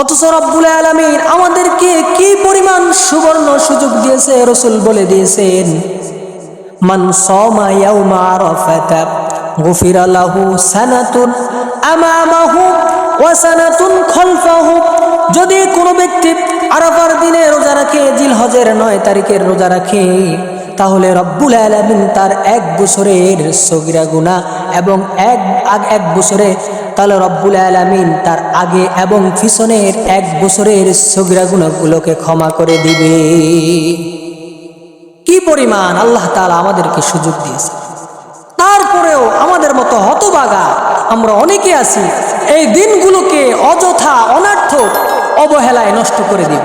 অথচ রব্বুল আলমিন আমাদেরকে কি পরিমাণ সুবর্ণ সুযোগ দিয়েছে? রসুল বলে দিয়েছেন, মান আমামাহু যদি কোনো ব্যক্তি আরাফার দিনে রোজা রাখে জিলহজের নয় তারিখের রোজা রাখে তাহলে রব্বুল আলামিন তার এক বছরের সগিরা গুণা এবং এক, আগ এক বছরে তাহলে রব্বুল আলামিন তার আগে এবং পিছনের এক বছরের সগিরা গুণাগুলোকে ক্ষমা করে দিবে। কি পরিমাণ আল্লাহ তালা আমাদেরকে সুযোগ দিয়েছে। তারপরেও আমাদের মতো হতবাগা আমরা অনেকে আছি, এই দিনগুলোকে অযথা অনার্থ অবহেলায় নষ্ট করে দিব।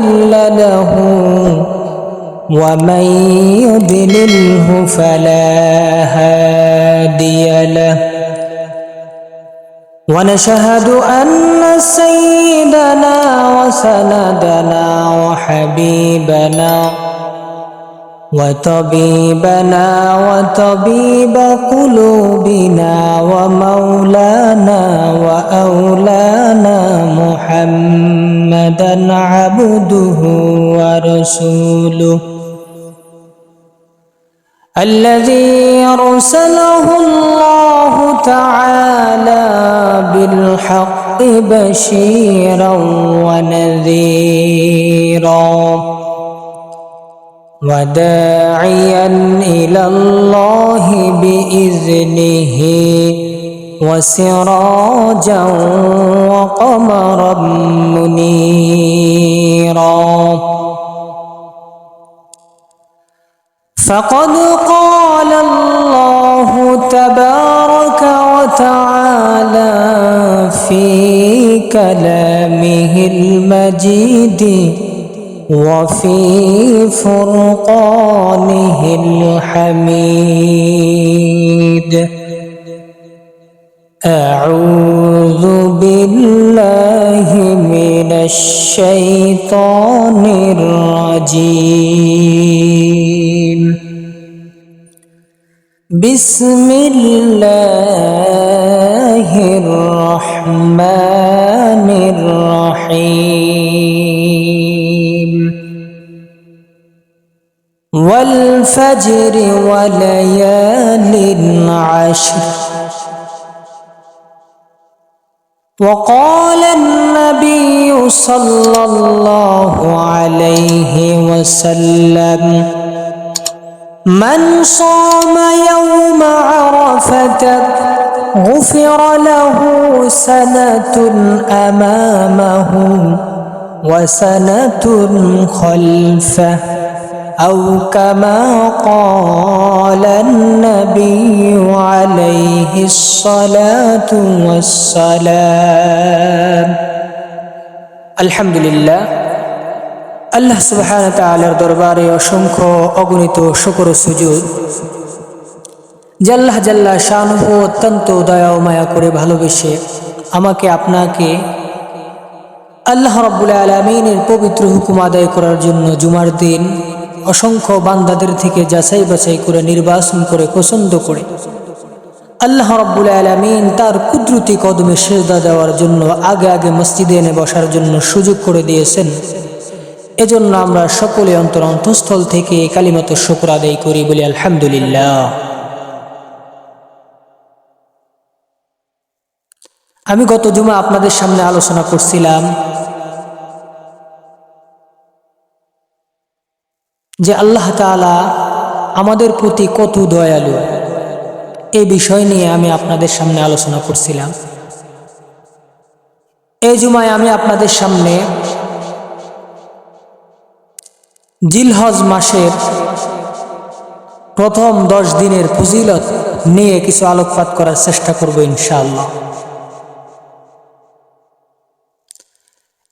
مضل له ومن يضلله فلا هادي له. ونشهد أن سيدنا وسندنا وحبيبنا وطبيبنا وطبيب قلوبنا ومولانا وأولانا محمدا عبده ورسوله الذي أرسله الله تعالى بالحق بشيرا ونذيرا وداعيا إلى الله بإذنه وسراجا وقمرا منيرا. فقد قال الله تبارك وتعالى في كلامه المجيد وفي فرقانه الحميد. أعوذ بالله من الشيطان الرجيم. بسم الله الرحمن الرحيم. والفجر وليال عشر. وقال النبي صلى الله عليه وسلم من صام يوم عرفة غفر له سنة أمامه وسنة خلفه. أو كما قال النبي عليه الصلاة والسلام الحمد لله আল্লাহ সুবহান তালার দরবারে অসংখ্য অগণিত শুকর সুযোগ জাল্লাহ জাল্লাহ শাহনুহ অত্যন্ত দয়া ও মায়া করে ভালোবেসে আমাকে আপনাকে আল্লাহ রব্বুল আলমিনের পবিত্র হুকুম আদায় করার জন্য জুমার দিন অসংখ্য বান্দাদের থেকে যাচাই বাছাই করে, নির্বাচন করে, পছন্দ করে। আল্লাহ রব্বুল আলমিন তার কুদরতি কদমে সেজদা দেওয়ার জন্য আগে আগে মসজিদে এনে বসার জন্য সুযোগ করে দিয়েছেন। এজন্য আমরা সকলে অন্তর অন্তঃস্থল থেকে কালিমত শুক্র আদায় করি বলি আলহামদুলিল্লাহ। আমি গত জুমা আপনাদের সামনে আলোচনা করছিলাম যে আল্লাহ তালা আমাদের প্রতি কত দয়ালু। এই বিষয় নিয়ে আমি আপনাদের সামনে আলোচনা করছিলাম। এই জুমায় আমি আপনাদের সামনে জিলহজ মাসের প্রথম দশ দিনের ফজিলত নিয়ে কিছু আলোকপাত করার চেষ্টা করব ইনশাআল্লাহ।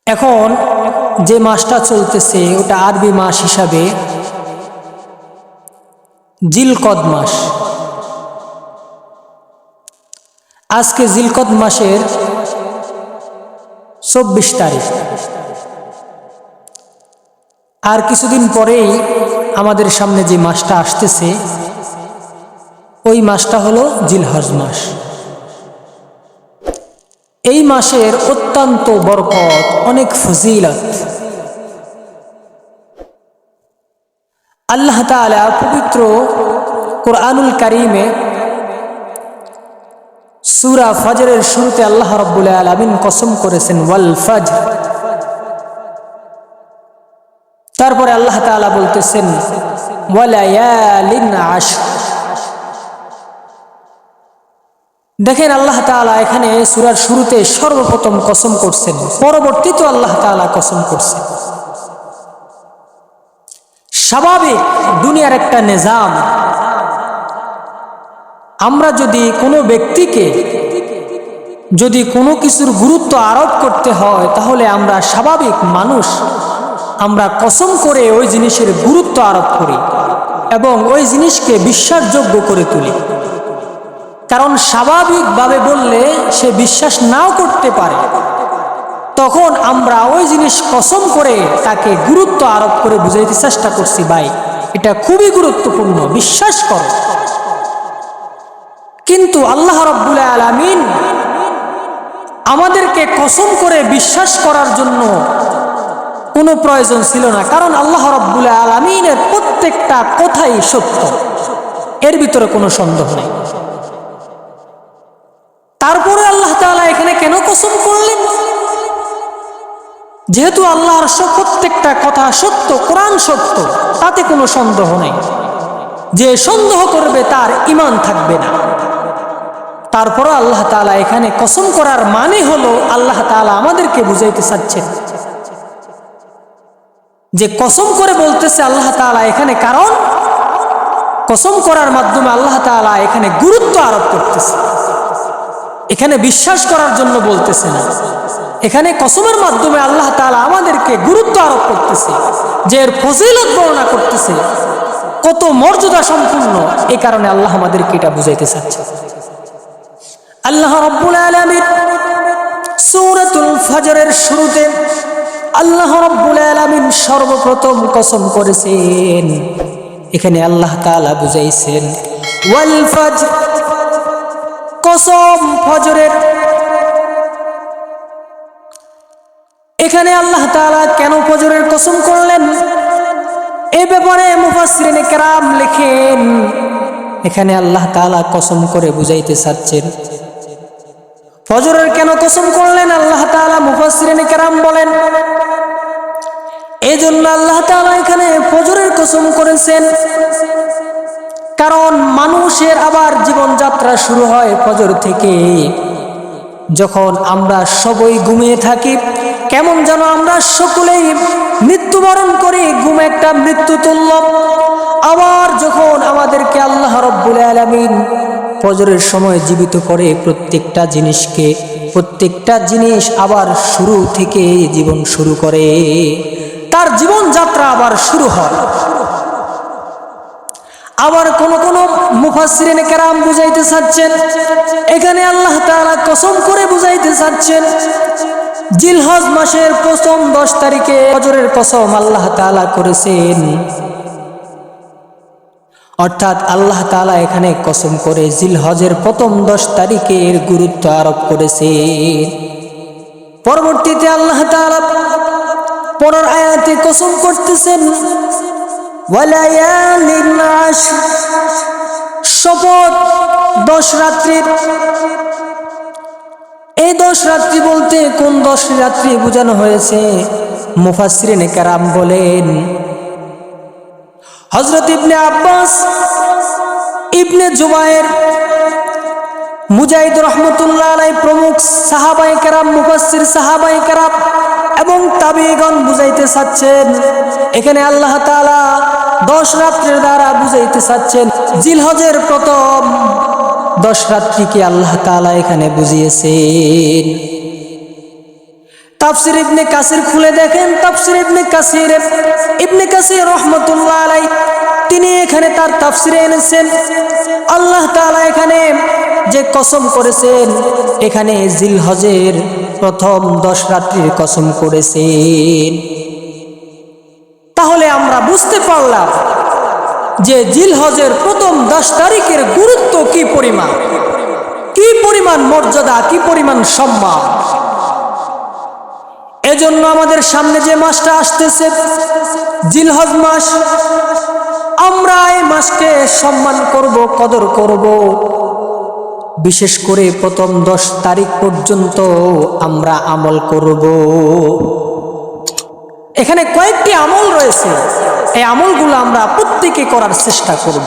এখন যে মাসটা চলতেছে, ওটা আরবি মাস হিসাবে জিলকদ মাস আজকে জিলকদ মাসের চব্বিশ তারিখ। আর কিছুদিন পরেই আমাদের সামনে যে মাসটা আসতেছে, ওই মাসটা হলো জিলহজ মাস। এই মাসের অত্যন্ত বরকত, অনেক ফজিলত আল্লাহ তাআলা পবিত্র কোরআনুল কারিমে সুরা ফজরের শুরুতে আল্লাহ রাব্বুল আলামিন কসম করেছেন, ওয়াল ফজর। তারপরে আল্লাহ তাআলা বলতেছেন দেখেন আল্লাহ তাআলা এখানে সুরার শুরুতে সর্বপ্রথম কসম করছেন, পরবর্তীতে আল্লাহ তাআলা কসম করছেন। স্বাভাবিক, দুনিয়ার একটা নিজাম। আমরা যদি কোনো ব্যক্তিকে, যদি কোনো কিছুর গুরুত্ব আরোপ করতে হয়, তাহলে আমরা স্বাভাবিক মানুষ। আমরা কসম করে ওই জিনিসের গুরুত্ব আরোপ করি এবং ওই জিনিসকে বিশ্বাসযোগ্য করে তুলি। কারণ স্বাভাবিকভাবে বললে সে বিশ্বাস নাও করতে পারে। তখন আমরা ওই জিনিস কসম করে তাকে গুরুত্ব আরোপ করে বুঝাইতে চেষ্টা করছি, ভাই। এটা খুবই গুরুত্বপূর্ণ, বিশ্বাস করো। কিন্তু আল্লাহ রব্বুল আলমিন আমাদেরকে কসম করে বিশ্বাস করার জন্য কোনো প্রয়োজন ছিল না, কারণ আল্লাহ রব্বুল আলমিনের প্রত্যেকটা কথাই সত্য। এর ভিতরে কোনো সন্দেহ নেই। তারপরে আল্লাহ তাআলা এখানে কেন কসম করলেন? যেহেতু আল্লাহর প্রত্যেকটা কথা সত্য, কোরআন সত্য, তাতে কোনো সন্দেহ নেই। যে সন্দেহ করবে তার ইমান থাকবে না। তারপর আল্লাহ তাআলা এখানে কসম করার মানে হলো আল্লাহ তাআলা আমাদেরকে বুঝাইতে চাচ্ছেন। যে কসম করে বলতেছে আল্লাহ তাআলা এখানে কারণ, কসম করার মাধ্যমে আল্লাহ তাআলা এখানে গুরুত্ব আরোপ করতেছে। এখানে বিশ্বাস করার জন্য বলতেছে না। এখানে কসমের মাধ্যমে আল্লাহ তাআলা আমাদেরকে গুরুত্ব আরোপ করতেছে, যে এর ফজিলত বর্ণনা করতেছে। কত মর্যাদা সম্পূর্ণ এই কারণে আল্লাহ আমাদেরকে এটা বুঝাইতে চাচ্ছে। আল্লাহ রব্বুল আলামিন সূরাতুল ফজরের শুরুতে আল্লাহ রব্বুল আলামিন সর্বপ্রথম কসম করেছেন। এখানে আল্লাহ তাআলা বুঝাইছেন, ওয়াল ফজর কসম ফজরের এখানে আল্লাহ তাআলা কেন ফজরের কসম করলেন? এ ব্যাপারে মুফাসসিরিন কেরাম লেখেন, এখানে আল্লাহ তাআলা কসম করে বুঝাইতে চাচ্ছেন। ফজরের কেন কসম করলেন? আল্লাহ তাআলা মুফাসসিরিন কেরাম বলেন এই জন্য আল্লাহ তাআলা এখানে ফজরের কসম করেছেন। কারণ মানুষের আবার জীবনযাত্রা শুরু হয় ফজর থেকে। যখন আমরা সবই ঘুমিয়ে থাকি কেমন যেন আমরা সকলেই মৃত্যুবরণ করি ঘুম একটা মৃত্যু তুল্য আবার যখন আমাদেরকে আল্লাহ রব্বুল আলমিন ফজরের সময় জীবিত করে প্রত্যেকটা জিনিসকে, প্রত্যেকটা জিনিস আবার শুরু থেকে জীবন শুরু করে, তার জীবনযাত্রা আবার শুরু হয়। আবার কোন কোন মুফাসসিরিন কেরাম বুঝাইতে চাচ্ছেন, এখানে আল্লাহ তাআলা কসম করে বুঝাইতে চাচ্ছেন জিলহজ মাসের প্রথম দশ তারিখে ফজরের কসম আল্লাহ তাআলা করেছেন। অর্থাৎ আল্লাহ তাআলা এখানে কসম করে জিলহজের প্রথম দশ তারিখের গুরুত্ব আরোপ করেছেন। পরবর্তীতে আল্লাহ তাআলা পরের আয়াতে কসম করতেছেন শপথ দশ রাত্রির এই দশ রাত্রি বলতে কোন দশ রাত্রি বোঝানো হয়েছে? মুফাসরিনে কারাম বলেন হজরত ইবনে আব্বাস, ইবনে জুবায়ের মুজাহিদ রহমতুল্লাহ আলাই প্রমুখ সাহাবাই কারাম মুফাসির সাহাবাই কারাম এবং তাবিগণ বুঝাইতে চাচ্ছেন, এখানে আল্লাহ তাআলা দশ রাত্রের দ্বারা বুঝাইতে চাচ্ছেন, জিলহজের প্রথম দশ রাত্রিকে আল্লাহ তাআলা এখানে বুঝিয়েছেন। তাফসির ইবনে কাসির খুলে দেখেন, তাফসির ইবনে কাসির ইবনে কাসির রহমতুল্লাহ আলাই তিনি এখানে তার তাফসিরে এনেছেন। আল্লাহ তাআলা এখানে যে কসম করেছেন, এখানে জিল হজের প্রথম দশ রাত্রির কসম করেছেন। তাহলে আমরা বুঝতে পারলাম যে জিলহজের প্রথম দশ তারিখের গুরুত্ব কি পরিমাণ? কি পরিমাণ মর্যাদা, কি পরিমাণ সম্মান? এজন্য আমাদের সামনে যে মাসটা আসতেছে, জিলহজ মাস, আমরা এই মাসকে সম্মান করব, কদর করব। বিশেষ করে প্রথম দশ তারিখ পর্যন্ত আমরা আমল করব। এখানে কয়েকটি আমল রয়েছে। এই আমলগুলো আমরা প্রত্যেকে করার চেষ্টা করব।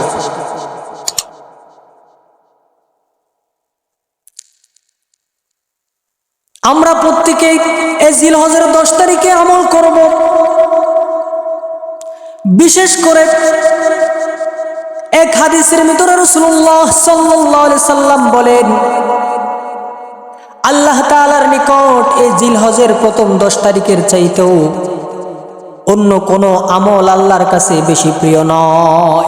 আমরা প্রত্যেকেই এই জিল হজের দশ তারিখে আমল করব। বিশেষ করে এক হাদিসের ভিতরে রসুল্লাহ সাল্লাহ সাল্লাম বলেন, আল্লাহ তালার নিকট এই জিল হজের প্রথম দশ তারিখের চাইতেও অন্য কোনো আমল আল্লাহর কাছে বেশি প্রিয় নয়।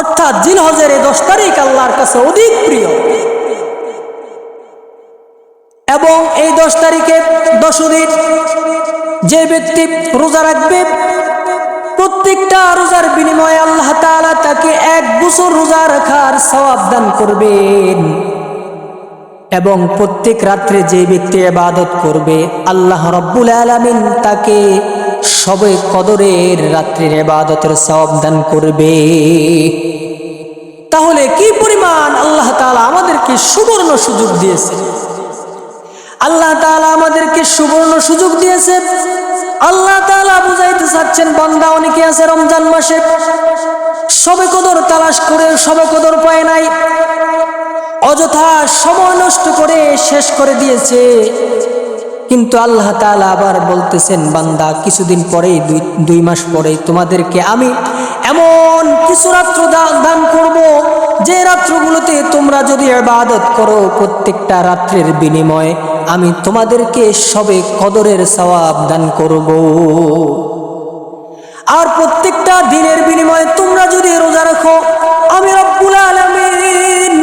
অর্থাৎ জিল হজের দশ তারিখ আল্লাহর কাছে অধিক প্রিয়। এবং এই দশ তারিখে দশ দিন যে ব্যক্তি রোজা রাখবে, প্রত্যেকটা রোজার বিনিময়ে আল্লাহ তাআলা তাকে এক বছর রোজা রাখার সওয়াব দান করবেন। এবং প্রত্যেক রাত্রে যে ব্যক্তি ইবাদত করবে, আল্লাহ রব্বুল আলমিন তাকে সবে কদরের রাত্রির ইবাদতের সওয়াব দান করবে। তাহলে কি পরিমাণ আল্লাহ তাআলা আমাদেরকে সুবর্ণ সুযোগ দিয়েছে? আল্লাহ তাআলা আমাদেরকে সুবর্ণ সুযোগ দিয়েছে। আল্লাহ তাআলা বুঝাইতে চাচ্ছেন, বান্দা অনেকে আছে রমজান মাসে, সবে কদর তালাশ করে, সবে কদর পায় নাই। অযথা সময় নষ্ট করে শেষ করে দিয়েছে। কিন্তু আল্লাহ তাআলা আবার বলতেছেন, বান্দা, কিছুদিন পরেই, দুই দুই মাস পরেই তোমাদেরকে আমি এমন কিছু রাত্র দান করব, যে রাত্রগুলোতে তোমরা যদি ইবাদত করো, প্রত্যেকটা রাত্রের বিনিময়ে আমি তোমাদেরকে সবে কদরের সওয়াব দান করব। আর প্রত্যেকটা দিনের বিনিময়ে তোমরা যদি রোজা রাখো, আমি রব্বুল আলামিন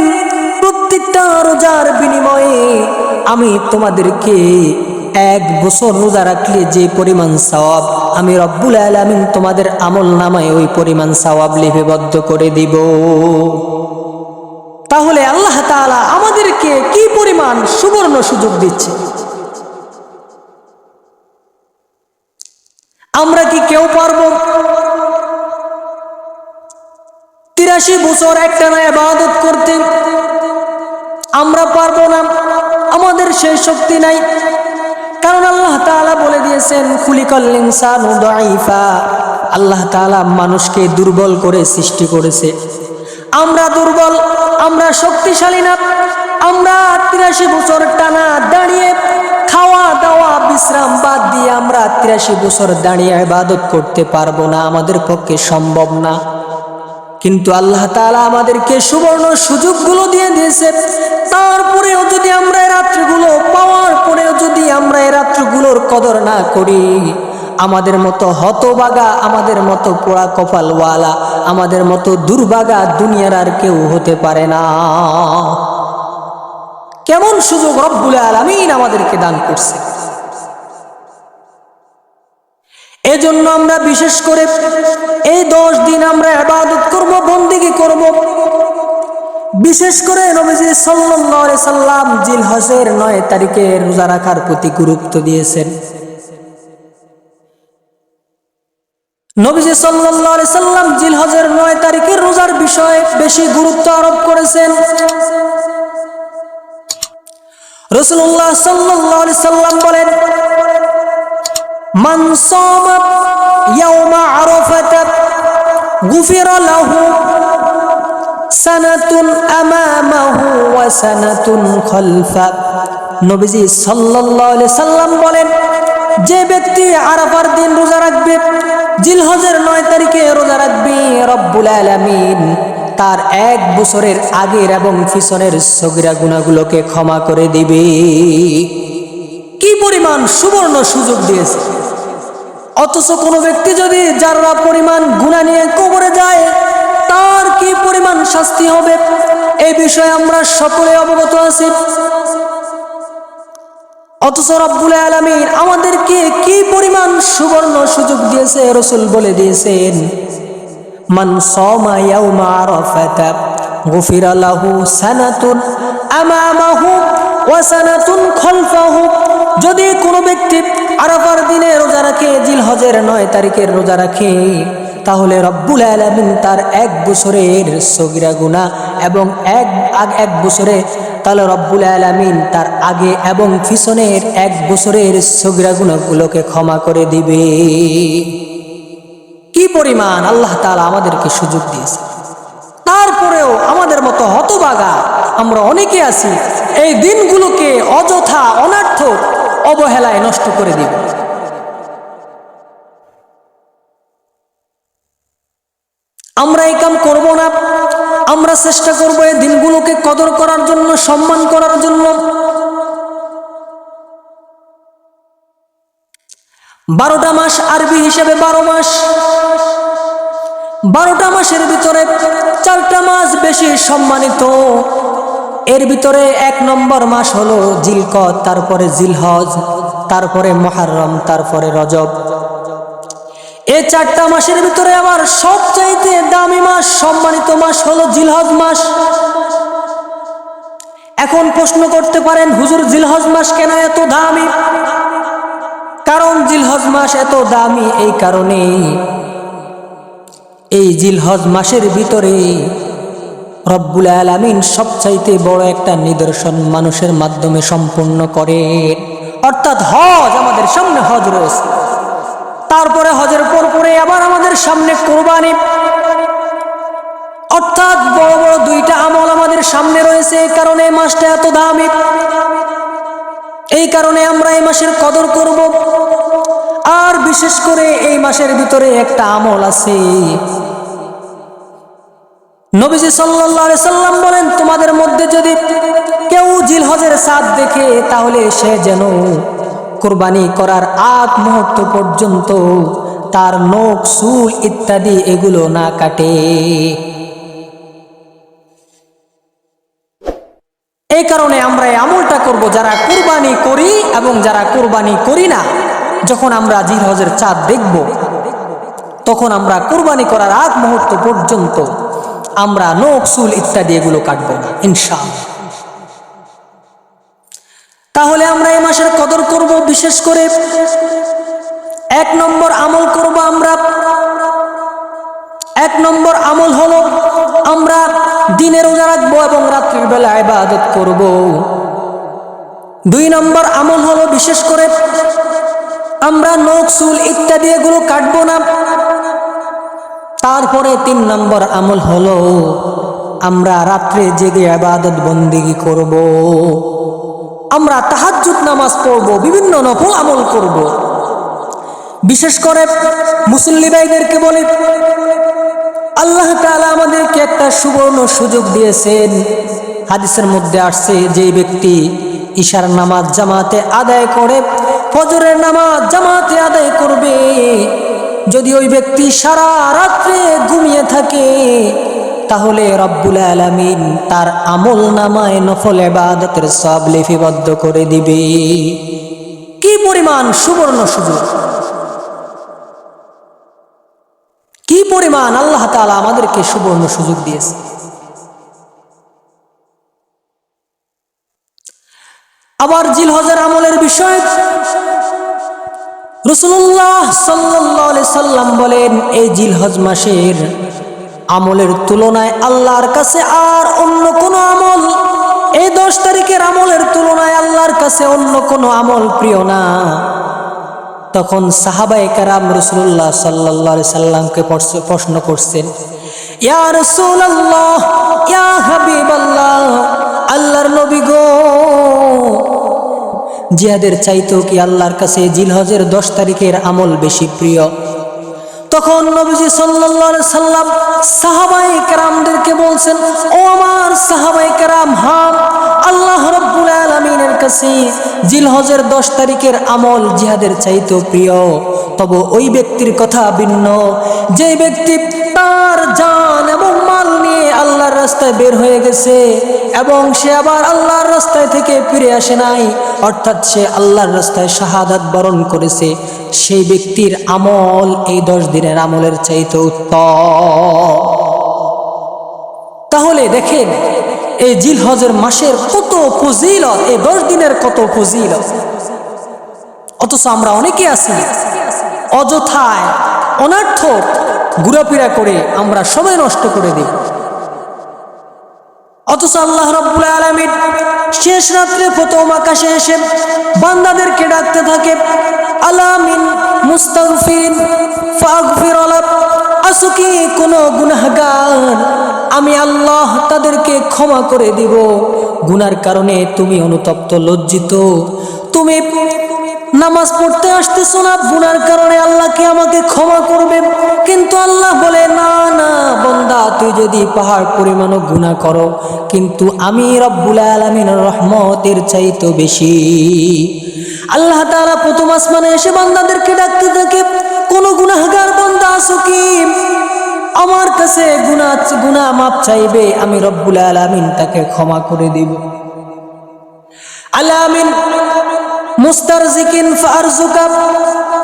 প্রত্যেকটা রোজার বিনিময়ে আমি তোমাদেরকে এক বছর রোজা রাখলে যে পরিমাণ সওয়াব, আমি রব্বুল আলামিন তোমাদের আমল নামায় ওই পরিমাণ সওয়াব লিপিবদ্ধ করে দিব। তাহলে আল্লাহ তাআলা আমাদেরকে কি পরিমাণ সুবর্ণ সুযোগ দিচ্ছে? আমরা কি কেউ পারব? তিরাশি বছর একটা না ইবাদত করতে, আমরা পারব না। আমাদের সেই শক্তি নাই। কারণ আল্লাহ তাআলা বলে দিয়েছেন, খুলিকল ইনসানু আল্লাহ তাআলা মানুষকে দুর্বল করে সৃষ্টি করেছে। আমরা দুর্বল, আমরা শক্তিশালী না, আমরা তিরাশি বছর টানা দাঁড়িয়ে খাওয়া, দাওয়া, বিশ্রাম বাদ দিয়ে আমরা তিরাশি বছর দাঁড়িয়ে ইবাদত করতে পারব না, আমাদের পক্ষে সম্ভব না। কিন্তু আল্লাহ তাআলা আমাদেরকে সুবর্ণ সুযোগগুলো দিয়ে দিয়েছে। তারপরেও যদি আমরা এই রাত্রিগুলো, পাওয়ার পরেও যদি আমরা এই রাত্রিগুলোর কদর না করি, আমাদের মতো হতবাগা, আমাদের মতো পোড়া কপালওয়ালা, আমাদের মতো দুর্বাগা দুনিয়ার আর কেউ হতে পারে না। কেমন সুযোগ রব্বুল আলামিন আমাদেরকে দান করছে। এজন্য আমরা বিশেষ করে এই দশ দিন আমরা আবাদত করব, বন্দিগি করব। বিশেষ করে নবীজি সাল্লাল্লাহু সাল্লাম জিল হজের নয় তারিখে রোজা রাখার প্রতি গুরুত্ব দিয়েছেন। নবীজি আলাইহি সাল্লাম জিল হজের নয় তারিখের রোজার বিষয়ে বেশি গুরুত্ব আরোপ করেছেন। রসুল্লাহ আলাইহি সাল্লাম বলেন সামা ইয়াউমা আরাফাত গুফিরা লাহু সানাতুন আমামাহু ওয়া সানাতুন খালফা। নবীজি সাল্লাল্লাহু সাল্লাম বলেন, যে ব্যক্তি আরাফার দিন রোজা রাখবে, জিলহজের নয় তারিখে রোজা রাখবে রব্বুল আলামিন, তার এক বছরের আগের এবং পিছনের সগিরা গুণাগুলোকে ক্ষমা করে দিবে। কি পরিমাণ সুবর্ণ সুযোগ দিয়েছে। অথচ কোনো ব্যক্তি যদি যারা পরিমাণ গুণা নিয়ে কবরে যায়, তার কি পরিমাণ শাস্তি হবে? এই বিষয়ে আমরা সকলে অবগত আছি। অথচ রব্বুল আলমিন আমাদেরকে কি পরিমাণ সুবর্ণ সুযোগ দিয়েছে? রসুল বলে দিয়েছেন, মান সমা ইয়াউমা আরাফাতা, গুফিরা লাহু সানাতুন আমামাহু ওয়া সানাতুন খালফাহু। যদি কোনো ব্যক্তি আরাফার দিনে রোজা রাখে, জিলহজের নয় তারিখের রোজা রাখে, তাহলে রব্বুল আলামিন তার এক বছরের সগিরা গুণা এবং এক, আগ এক বছরে, তাহলে রব্বুল আলামিন তার আগে এবং পিছনের এক বছরের সগিরা গুণাগুলোকে ক্ষমা করে দিবে। কি পরিমাণ আল্লাহ তালা আমাদেরকে সুযোগ দিয়েছে। তারপরেও আমাদের মতো হতবাগা আমরা অনেকে আছি, এই দিনগুলোকে অযথা অনার্থক অবহেলায় নষ্ট করে দিব। আমরা এই কাম করব না। আমরা চেষ্টা করব এই দিনগুলোকে কদর করার জন্য, সম্মান করার জন্য। বারোটা মাস আরবি হিসেবে বারো মাস। বারোটা মাসের ভিতরে চারটা মাস বেশি সম্মানিত। এর ভিতরে এক নম্বর মাস হলো জিলকত তারপরে জিলহজ, তারপরে মহারম তারপরে রজব। এই চারটা মাসের ভিতরে আবার সবচাইতে দামি মাস, সম্মানিত মাস হলো জিলহজ মাস। এখন প্রশ্ন করতে পারেন, হুজুর, জিলহজ মাস কেন এত দামি? কারণ জিলহজ মাস এত দামি এই কারণে এই জিলহজ মাসের ভিতরে রব্বুল আলামিন সবচাইতে বড় একটা নিদর্শন মানুষের মাধ্যমে সম্পূর্ণ করে। অর্থাৎ হজ আমাদের সামনে হজ রয়েছে। তারপরে হজের পর পরে আবার আমাদের সামনে কোরবানি। অর্থাৎ বড় বড় দুইটা আমল আমাদের সামনে রয়েছে, এই কারণে এই মাসটা এত দামি। এই কারণে আমরা এই মাসের কদর করব। আর বিশেষ করে এই মাসের ভিতরে একটা আমল আছে। নবীজি সাল্লাল্লাহু সাল্লাম বলেন, তোমাদের মধ্যে যদি কেউ জিলহজের সাদ দেখে, তাহলে সে যেন কোরবানি করার আগ মুহূর্ত পর্যন্ত তার নখ, চুল ইত্যাদি এগুলো না কাটে। এই কারণে আমরা আমলটা করব, যারা কুরবানি করি এবং যারা কুরবানি করি না, যখন আমরা জিলহজের চাঁদ দেখব, তখন আমরা কুরবানি করার আগ মুহূর্ত পর্যন্ত আমরা নখ, চুল ইত্যাদি এগুলো কাটবো না, ইনশাআল্লাহ। তাহলে আমরা এই মাসের কদর করব, বিশেষ করে এক নম্বর আমল করব আমরা। এক নম্বর আমল হলো আমরা দিনে রোজা রাখব এবং রাত্রির বেলা ইবাদত করব। দুই নম্বর আমল হলো বিশেষ করে আমরা নখ, চুল ইত্যাদি এগুলো কাটবো না। তারপরে তিন নম্বর আমল হলো, আমরা রাত্রে জেগে আবাদত বন্দিগি করব। আমরা তাহাজ্জুদ নামাজ পড়ব, বিভিন্ন নফল আমল করব। বিশেষ করে মুসল্লি ভাইদেরকে বলে, আল্লাহ তাআলা আমাদেরকে একটা সুবর্ণ সুযোগ দিয়েছেন হাদিসের মধ্যে আসছে, যে ব্যক্তি ঈশার নামাজ জামাতে আদায় করে, ফজরের নামাজ জামাতে আদায় করবে যদি ওই ব্যক্তি সারা রাত্রে ঘুমিয়ে থাকে, তাহলে রব্বুল আলামিন তার আমল নামায় নফল এবাদতের সব লিপিবদ্ধ করে দিবে। কি পরিমাণ সুবর্ণ সুযোগ! কি পরিমাণ আল্লাহ তাআলা আমাদেরকে সুবর্ণ সুযোগ দিয়েছে। আবার জিলহজের আমলের বিষয় রসুল্লাহ সাল্লাহ সাল্লাম বলেন, এই জিলহজ মাসের আমলের তুলনায় আল্লাহর কাছে আর অন্য কোনো আমল? এই দশ তারিখের আমলের তুলনায় আল্লাহর কাছে অন্য কোনো আমল প্রিয় না? তখন সাহাবাই কারাম রসুল্লাহ সাল্লাহ সাল্লামকে প্রশ্ন- প্রশ্ন করছেন, ইয়া রসুল্লাহ, ইয়া হাবিব আল্লাহ আল্লাহর নবী গো জিহাদের চাইতেও কি আল্লাহর কাছে জিলহজের দশ তারিখের আমল বেশি প্রিয়? তখন নবীজি সাল্লাল্লাহু সাল্লাম সাহাবাই কেরামদেরকে বলছেন, ও আমার সাহাবাই কেরাম, হাম, আল্লাহ রব্বুল আলমিনের কাছে জিলহজের দশ তারিখের আমল জিহাদের চাইতো প্রিয়। তবে ওই ব্যক্তির কথা ভিন্ন। যে ব্যক্তি তার জান এবং মাল রাস্তায় বের হয়ে গেছে এবং সে আবার আল্লাহর রাস্তায় থেকে ফিরে আসে নাই। অর্থাৎ সে আল্লাহর রাস্তায় শাহাদাত বরণ করেছে। সেই ব্যক্তির আমল এই দশ দিনের আমলের চাইতে উত্তম। তাহলে দেখেন, এই জিলহজের মাসের কত ফজিলত, এই দশ দিনের কত ফজিলত। অথচ আমরা অনেকে আছি, অযথায়, অনার্থক, ঘুরাফিরা করে আমরা সময় নষ্ট করে দিই। অথচ আল্লাহ রব্বুল আলমিন শেষ রাত্রে প্রথম আকাশে এসে বান্দাদেরকে ডাকতে থাকে, আলামিন মুস্তাগফিরিন ফাগফির আলাপ আসুকি কোনো গুনাহগার? আমি আল্লাহ তাদেরকে ক্ষমা করে দিব। গুনার কারণে তুমি অনুতপ্ত, লজ্জিত। তুমি নামাজ পড়তে আসতেছো না, গুনার কারণে আল্লাহকে আমাকে ক্ষমা করবে। কিন্তু আল্লাহ বলে, না না, বন্দা, তুই যদি পাহাড় পরিমাণও গুণা করো, কিন্তু আমি রব্বুল আলমিনের রহমতের চাইতো বেশি। আল্লাহ তাআলা প্রথম আসমানে এসে বান্দাদেরকে ডাকতে থাকে, কোন গুনাহগার বান্দা আসো কি? আমার কাছে গুনাহ গুনাহ মাপ চাইবে, আমি রব্বুল আলামিন তাকে ক্ষমা করে দিব। আলামিন মুস্তারজিকিন ফারজুকা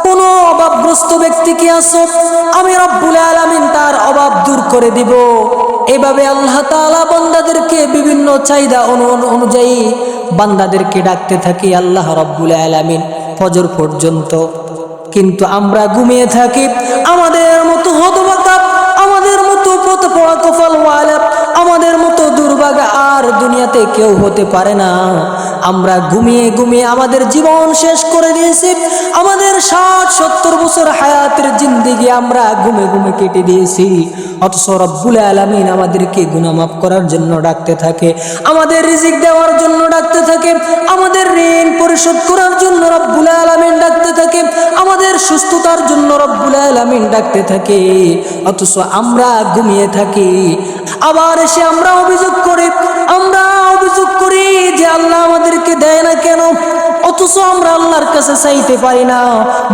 কোন অভাবগ্রস্ত ব্যক্তি কি আছো আমি রব্বুল আলামিন তার অভাব দূর করে দিব। এভাবে আল্লাহ তাআলা বান্দাদেরকে বিভিন্ন চাহিদা অনু- অনুযায়ী বান্দাদেরকে ডাকতে থাকি আল্লাহ রব্বুল আলামিন ফজর পর্যন্ত। কিন্তু আমরা ঘুমিয়ে থাকি, আমাদের মতো হতবাকা আমাদের মতো পথ পড়া কপাল আমাদের মতো দুর্ভাগা আর দুনিয়াতে কেউ হতে পারে না। আমরা ঘুমিয়ে ঘুমিয়ে আমাদের জীবন শেষ করে দিয়েছি আমাদের ষাট, সত্তর বছর হায়াতের জিন্দিগি আমরা ঘুমে ঘুমে কেটে দিয়েছি। অথচ রব্বুল আলমিন আমাদেরকে গুনামাফ করার জন্য ডাকতে থাকে, আমাদের রিজিক দেওয়ার জন্য ডাকতে থাকে, আমাদের ঋণ পরিশোধ করার জন্য রব্বুল আলমিন ডাকতে থাকে, আমাদের সুস্থতার জন্য রব্বুল আলমিন ডাকতে থাকে। অথচ আমরা ঘুমিয়ে থাকি। আবার এসে আমরা অভিযোগ করি, আমরা অভিযোগ করি যে আল্লাহ আমাদেরকে দেয় না কেন? অথচ আমরা আল্লাহর কাছে চাইতে পারি না।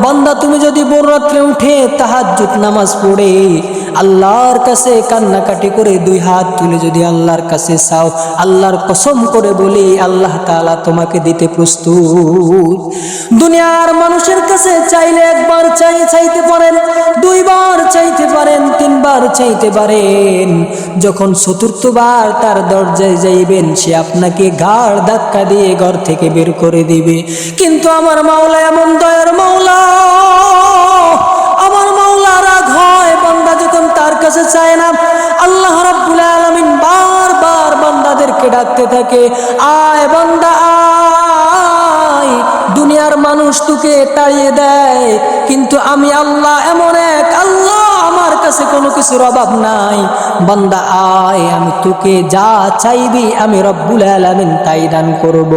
বান্দা তুমি যদি বোর রাত্রে উঠে তাহাজ্জুদ নামাজ পড়ে আল্লাহর কাছে কান্নাকাটি করে দুই হাত তুলে যদি আল্লাহর কাছে চাও, আল্লাহর কসম করে বলি আল্লাহ তাআলা তোমাকে দিতে প্রস্তুত। দুনিয়ার মানুষের কাছে চাইলে একবার চাই, চাইতে পারেন, দুইবার চাইতে পারেন, তিনবার চাইতে পারেন। যখন চতুর্থবার তার দরজায় যাইবেন, সে আপনাকে ঘাড় ধাক্কা দিয়ে ঘর থেকে বের করে দিবে। কিন্তু আমার মাওলা এমন দয়ার মাওলা চায় না। আল্লাহ রাব্বুল আলামিন বারবার বান্দাদেরকে ডাকতে থাকে, আয় বান্দা, আয়। দুনিয়ার মানুষ তোকে তাড়িয়ে দেয়, কিন্তু আমি আল্লাহ এমন এক আল্লাহ, আমার কাছে কোনো কিছুর অভাব নাই। বান্দা, আয়, আমি তোকে যা চাইবি, আমি রব্বুল আলামিন তাই দান করব।